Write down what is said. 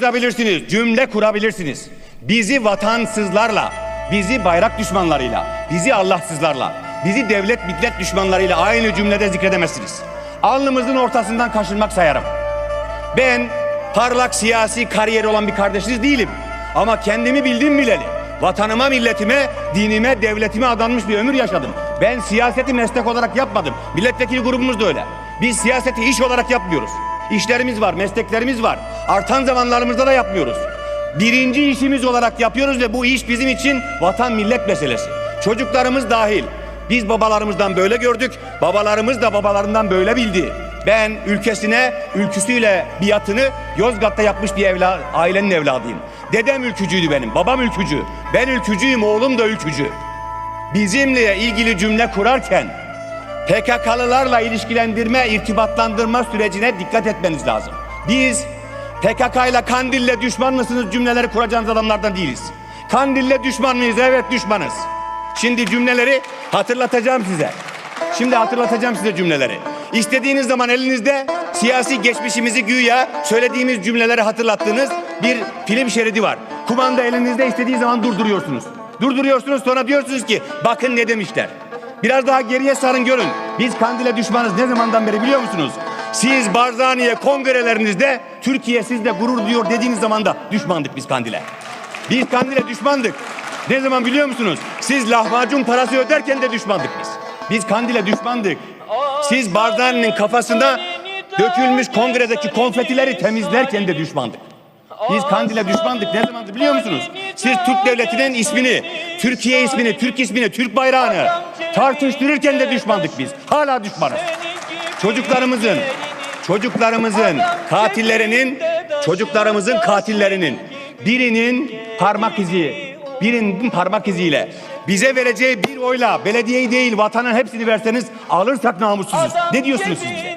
Yazabilirsiniz, cümle kurabilirsiniz. Bizi vatansızlarla, bizi bayrak düşmanlarıyla, bizi Allahsızlarla, bizi devlet millet düşmanlarıyla aynı cümlede zikredemezsiniz. Alnımızın ortasından kaşınmak sayarım. Ben parlak siyasi kariyeri olan bir kardeşiniz değilim. Ama kendimi bildim bileli. Vatanıma, milletime, dinime, devletime adanmış bir ömür yaşadım. Ben siyaseti meslek olarak yapmadım. Milletvekili grubumuz da öyle. Biz siyaseti iş olarak yapmıyoruz. İşlerimiz var, mesleklerimiz var. Artan zamanlarımızda da yapmıyoruz. Birinci işimiz olarak yapıyoruz ve bu iş bizim için vatan millet meselesi. Çocuklarımız dahil. Biz babalarımızdan böyle gördük, babalarımız da babalarından böyle bildi. Ben ülkesine, ülküsüyle biatını Yozgat'ta yapmış bir evla, ailenin evladıyım. Dedem ülkücüydü benim, babam ülkücü. Ben ülkücüyüm, oğlum da ülkücü. Bizimle ilgili cümle kurarken PKK'lılarla ilişkilendirme, irtibatlandırma sürecine dikkat etmeniz lazım. Biz PKK ile Kandil'le düşman mısınız cümleleri kuracağınız adamlardan değiliz. Kandil'le düşman mıyız? Evet düşmanız. Şimdi cümleleri hatırlatacağım size. Şimdi hatırlatacağım size cümleleri. İstediğiniz zaman elinizde siyasi geçmişimizi güya söylediğimiz cümleleri hatırlattığınız bir film şeridi var. Kumanda elinizde istediği zaman durduruyorsunuz. Durduruyorsunuz sonra diyorsunuz ki bakın ne demişler. Biraz daha geriye sarın görün. Biz Kandil'e düşmanız ne zamandan beri biliyor musunuz? Siz Barzaniye kongrelerinizde Türkiye sizle gurur duyuyor dediğiniz zaman da düşmandık biz Kandil'e. Biz Kandil'e düşmandık. Ne zaman biliyor musunuz? Siz lahmacun parası öderken de düşmandık biz. Biz Kandil'e düşmandık. Siz Barzani'nin kafasında dökülmüş kongredeki konfetileri temizlerken de düşmandık. Biz Kandil'e düşmandık. Ne zamandır biliyor musunuz? Siz Türk devletinin ismini, Türkiye ismini, Türk ismini, Türk bayrağını tartıştırırken de düşmandık biz. Hala düşmanız. Çocuklarımızın, çocuklarımızın katillerinin, çocuklarımızın katillerinin birinin parmak izi, birinin parmak iziyle bize vereceği bir oyla belediyeyi değil vatanın hepsini verseniz alırsak namussuzuz. Ne diyorsunuz siz bize?